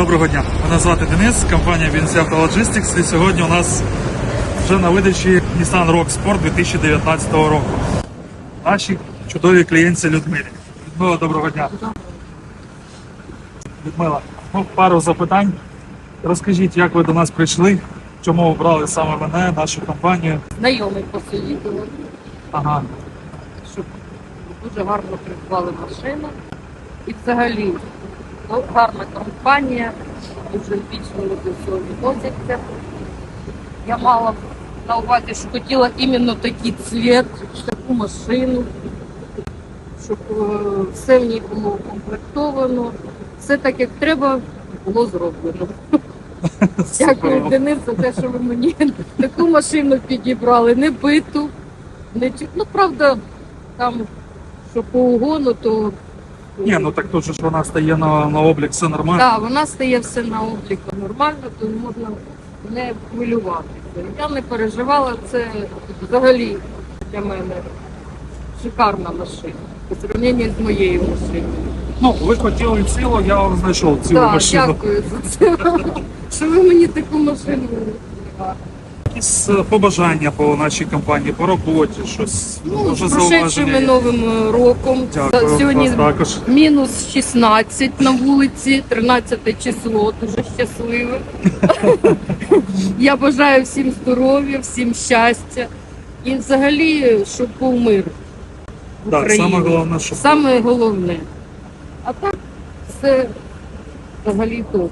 Доброго дня. Мене звати Денис, компанія Auto Logistics. І сьогодні у нас вже на видачі Nissan Rogue Sport 2019 року. Наші чудові клієнтці Людмилі. Людмила, доброго дня. Людмила, ну, пару запитань. Розкажіть, як ви до нас прийшли, чому обрали саме мене, нашу компанію. знайомий посоїдував, Ага. щоб дуже гарно придбали машину. І взагалі гарна компанія, дуже вічно до всього відносяться. Я мала на увазі, що хотіла іменно такий цвіт, таку машину, щоб е, все в ній було укомплектовано, все так, як треба, було зроблено. Дякую, Денис, за те, що ви мені таку машину підібрали, не биту, не Ну, правда, там, що по угону, то Ні, ну так тут же ж вона стає на, на облік, все нормально. так, вона стає все на обліку нормально, то можна не хвилюватися. Я не переживала, це взагалі для мене шикарна машина по сравненню з моєю машиною. Ну, ви хотіли цілу, я вам знайшов цілу Так, машину. дякую за це. Що ви мені таку машину. Якісь е, побажання по нашій компанії, по роботі, щось Ну, може з прошедшими зауваження. є? новим е, роком. Дякую, Сьогодні вас також. мінус 16 на вулиці, 13 число, дуже щасливе. Я бажаю всім здоров'я, всім щастя. І взагалі, щоб був мир. в Так, Україні. саме головне, що Саме головне. А так все взагалі добре.